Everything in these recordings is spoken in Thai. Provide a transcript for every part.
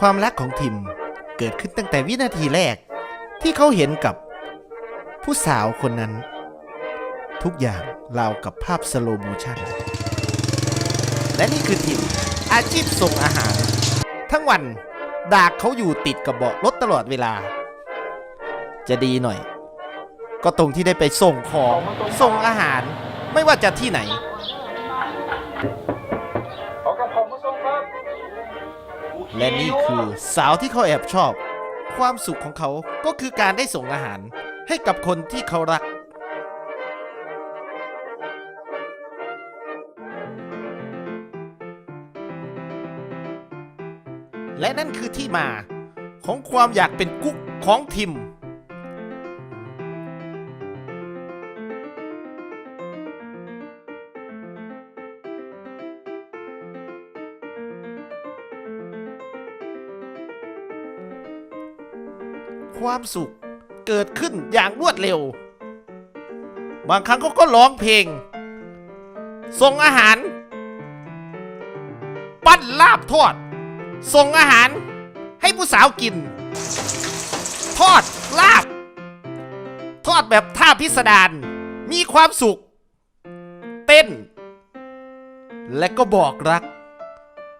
ความรักของทิมเกิดขึ้นตั้งแต่วินาทีแรก ที่เขาเห็นกับ ผู้สาวคนนั้น ทุกอย่างราวกับภาพสโลโมชันและนี่คือทิม อาชีพส่งอาหาร ทั้งวันดากเขาอยู่ติดกับเบาะรถตลอดเวลา จะดีหน่อย ก็ตรงที่ได้ไปส่งของส่งอาหาร ไม่ว่าจะที่ไหน และนี่คือสาวที่เขาแอบชอบ ความสุขของเขาก็คือการได้ส่งอาหาร ให้กับคนที่เขารัก และนั่นคือที่มาของความอยากเป็นกุ๊กของทิม ความสุขเกิดขึ้นอย่างรวดเร็ว บางครั้งเขาก็ร้องเพลง ส่งอาหาร ปั้นลาบทอด ส่งอาหารให้ผู้สาวกิน ทอดลาบ ทอดแบบท่าพิสดารมีความสุข เต้น และก็บอกรัก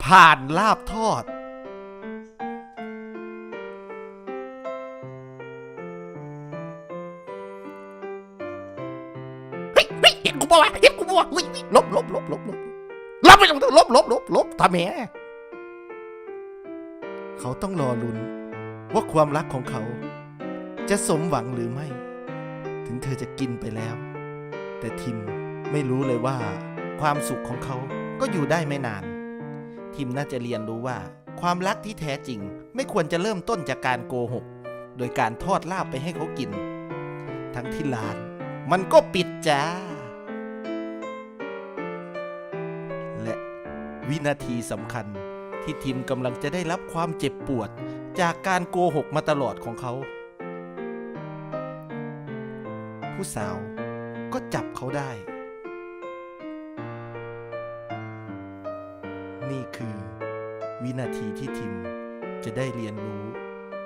ผ่านลาบทอด เห็นกูบ่วะเห็นกูบ่วะเฮ้ยเฮ้ยลบลบลบลบลบลบไปลบลบลบลบลบทำแหมเขาต้องรอลุ้นว่าความรักของเขา จะสมหวังหรือไม่ ถึงเธอจะกินไปแล้ว แต่ทิมไม่รู้เลยว่า ความสุขของเขาก็อยู่ได้ไม่นาน ทิมน่าจะเรียนรู้ว่า ความรักที่แท้จริง ไม่ควรจะเริ่มต้นจากการโกหก โดยการทอดลาบไปให้เขากิน ทั้งที่ร้าน มันก็ปิดจ้า วินาทีสำคัญที่ทีมกำลังจะได้รับความเจ็บปวด จากการโกหกมาตลอดของเขา ผู้สาวก็จับเขาได้ นี่คือวินาทีที่ทิมจะได้เรียนรู้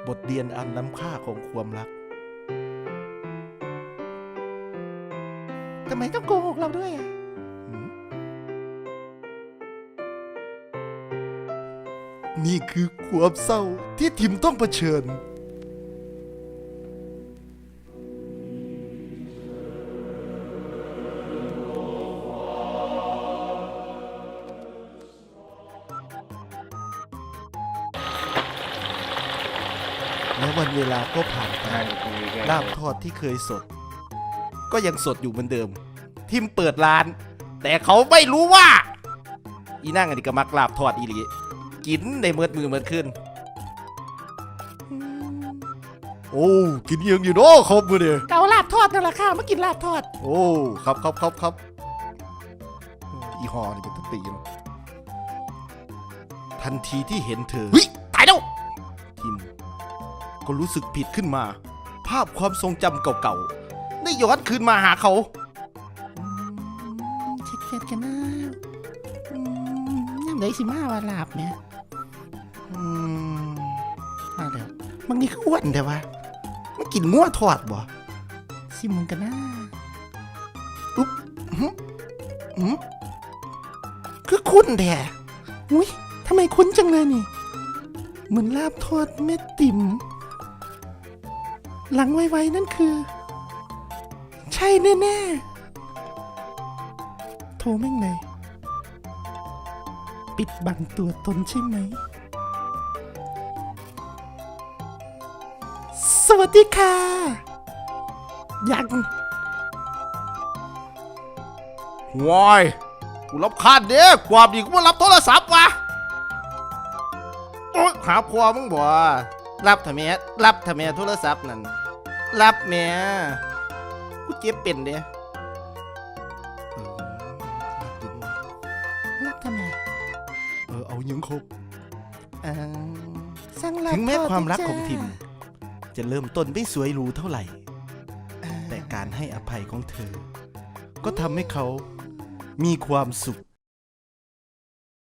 บทเรียนอันล้ำค่าของความรัก ทำไมต้องโกหกเราด้วยอะ นี่คือความเศร้าที่ทิมต้องเผชิญ และวันเวลาก็ผ่านไปนั่งคุยกันลาบทอดที่เคยสด ก็ยังสดอยู่เหมือนเดิม ทิมเปิดร้าน แต่เขาไม่รู้ว่า อีนั่งอันนี้ก็มักลาบทอดอีหลี กินในเมือดมือเมือดขึ้น โอ้กินเยังอยู่เนาะครบมือเดียเกาลาบทอดนั่นแหละค่ะมากินลาบทอด โอ้ครับครับครับครับอีหอนี่เป็นตะตีนทันทีที่เห็นเธอเฮ้ยตายแล้วทิมก็รู้สึกผิดขึ้นมา ภาพความทรงจำเก่าๆได้ย้อนคืนมาหาเขาเช็ดเช็ดกันนะยังไงสิมาว่าลาบเนี่ย มาแล้วบางนี้ก็อ้วนแต่ว่ามันกินงัวทอดบ่สิมึงกันนะอุ๊บอื้อหือคือคุ้นแท้อุ้ยทำไมคุ้นจังเลยนี่ เหมือนลาบทอดแม่ติ๋มหลังไวๆนั่นคือ ใช่แน่ๆโทรแม่งเลย ปิดบังตัวตนใช่ไหม วัสดีค่ะ ยังวายกูรับคาดเด้ความดีกูมารับโทรศัพท์วะโอ๊ยหาพ่อมึงบ่รับทำไมรับทำไมโทรศัพท์นั่น รับแม่กูเจ็บเป็นเด้เออรับทำไมเออเอายังครบถึงแม้ความรักของทิม จะเริ่มต้นไม่สวยหรูเท่าไหร่ แต่การให้อภัยของเธอ ก็ทำให้เขามีความสุข